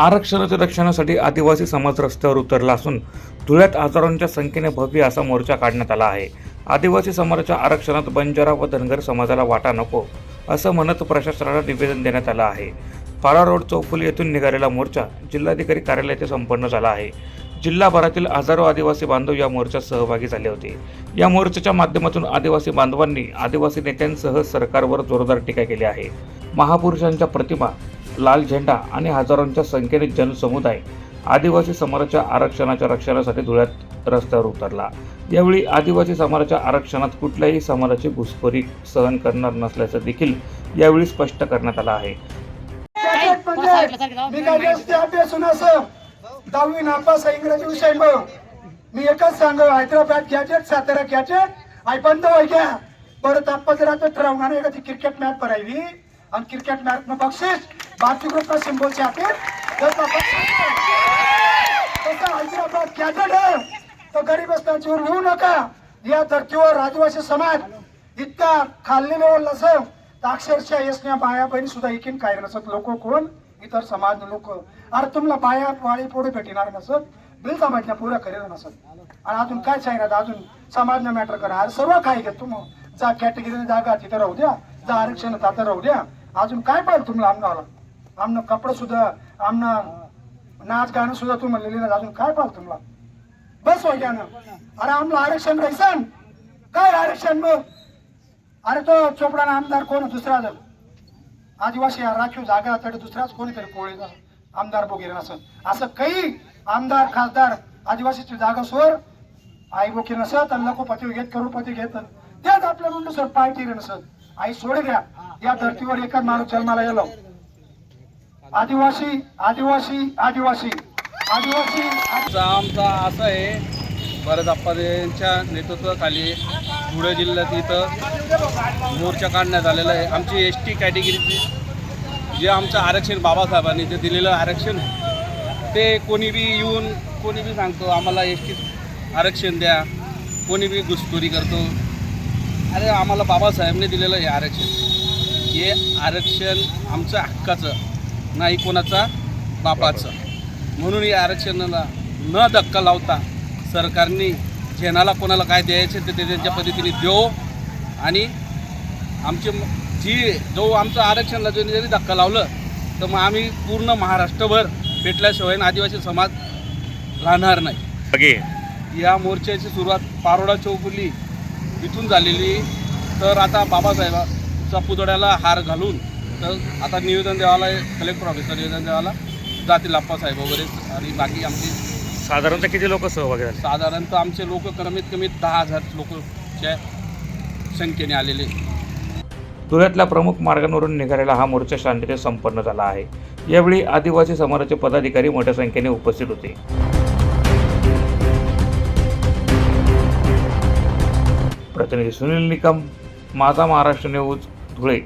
आरक्षणाच्या रक्षणासाठी आदिवासी समाज रस्त्यावर उतरला असून धुळ्यात हजारोंच्या संख्येने भव्य असा मोर्चा काढण्यात आला आहे. आदिवासी समाजाच्या आरक्षणात बंजारा व धनगर समाजाला वाटा नको असं म्हणत प्रशासनाला निवेदन देण्यात आलं आहे. पारा रोड चौफुली येथून निघालेला मोर्चा जिल्हाधिकारी कार्यालय येथे संपन्न झाला आहे. जिल्हाभरातील हजारो आदिवासी बांधव या मोर्चात सहभागी झाले होते. या मोर्चाच्या माध्यमातून आदिवासी बांधवांनी आदिवासी नेत्यांसह सरकारवर जोरदार टीका केली आहे. महापुरुषांच्या प्रतिमा लाल झेंडा आणि हजारोंच्या संख्येने जनसमुदाय आदिवासी समाजाच्या आरक्षणाच्या रक्षणासाठी धुळ्यात रस्त्यावर उतरला. यावेळी आदिवासी समाजाच्या आरक्षणात कुठल्याही समाजाची घुसखोरी सहन करणार नसल्याचं देखील यावेळी स्पष्ट करण्यात आलं आहे. असं दहावी नापास इंग्रजी विषय मग मी एकच सांग हैदराबाद गॅजेट सातारा गॅजेट आई बंद घ्या. परत आपण जर आता ठरवणार आहे का ती क्रिकेट मॅच भरायली? आणि क्रिकेट मॅच न बक्षीस. भारतीय ग्रुपला सिम्बॉलचे आपण तसं हैदराबाद गॅजेट आहे तर गरीबस्तांची वर येऊ नका। या धर्तीवर आदिवासी समाज। इतका खाल्लेले असं तर अक्षरशः यसण्या बाया बहिणी सुद्धा एकीन काय नसत लोक कोण इतर समाज लोक अरे तुम्हाला बाया वाळी पोडे भेटणार नसत बिल समाजना पुऱ्या करेल नसत आणि अजून काय सांगणार अजून समाजनं मॅटर करा। अरे सर्व काय घेत तुम। जा कॅटेगरी जागा तिथं राहू द्या। जा आरक्षण आता राहू द्या। अजून काय पाहिजे तुम्हाला आमगावला आमनं कपडं सुद्धा आमनं नाच गाणं सुद्धा तू लिहिलं अजून काय पाहतो तुम्हाला? बस हो ना अरे आमला आरक्षण राहायचं काय आरक्षण मग? अरे तो चोपडा आमदार कोण? दुसरा जर आदिवासी राखीव जागा तरी दुसराच कोणीतरी कोळी आमदार वगैरे नसत असं काही आमदार खासदार आदिवासीची जागा सोर आई बोकी नसत आणि लखोपती घेत करोडपती घेत. त्याच आपल्या म्हणून सर पाय टिरे नसत आई सोडे द्या या धर्तीवर एकच माणूस जन्माला गेलो आदिवासी आदिवासी आदिवासी आदिवासी आमचा असं आहे भरत आप्पा यांच्या नेतृत्वाखाली धुळे जिल्ह्यात इथं मोर्चा काढण्यात आलेला आहे. आमची एस टी कॅटेगरीची जे आमचं आरक्षण बाबासाहेबांनी जे दिलेलं आरक्षण आहे ते कोणी बी येऊन कोणी बी सांगतो आम्हाला एस टी आरक्षण द्या. कोणी बी घुसखोरी करतो. अरे आम्हाला बाबासाहेबने दिलेलं हे आरक्षण. हे आरक्षण आमचं हक्काचं. नाही कोणाचा बापाचं. म्हणून या आरक्षणाला न धक्का लावता सरकारने जेनाला कोणाला काय द्यायचे ते ते त्यांच्या पद्धतीने देऊ आणि आमचे जी जो आमचं आरक्षणाला जरी जरी धक्का लावलं तर मग आम्ही पूर्ण महाराष्ट्रभर पेटल्याशिवाय आदिवासी समाज राहणार नाही. या मोर्चाची सुरुवात पारोडा चौकुली इथून झालेली. तर आता बाबासाहेबांचा पुतळ्याला हार घालून तर आता निवेदन द्यावाला कलेक्टर ऑफिसला निवेदन द्यावाला जातील आप्पासाहेब वगैरे आणि बाकी आमची साधारणतः किती लोक सहभागी झाले? साधारणतः आमचे लोक कमीत कमी दहा हजार लोकच्या संख्येने आलेले. धुळ्यातल्या प्रमुख मार्गांवरून निघालेला हा मोर्चा शांततेत संपन्न झाला आहे. यावेळी आदिवासी समाजाचे पदाधिकारी मोठ्या संख्येने उपस्थित होते. प्रतिनिधी सुनील निकम माझा महाराष्ट्र न्यूज धुळे.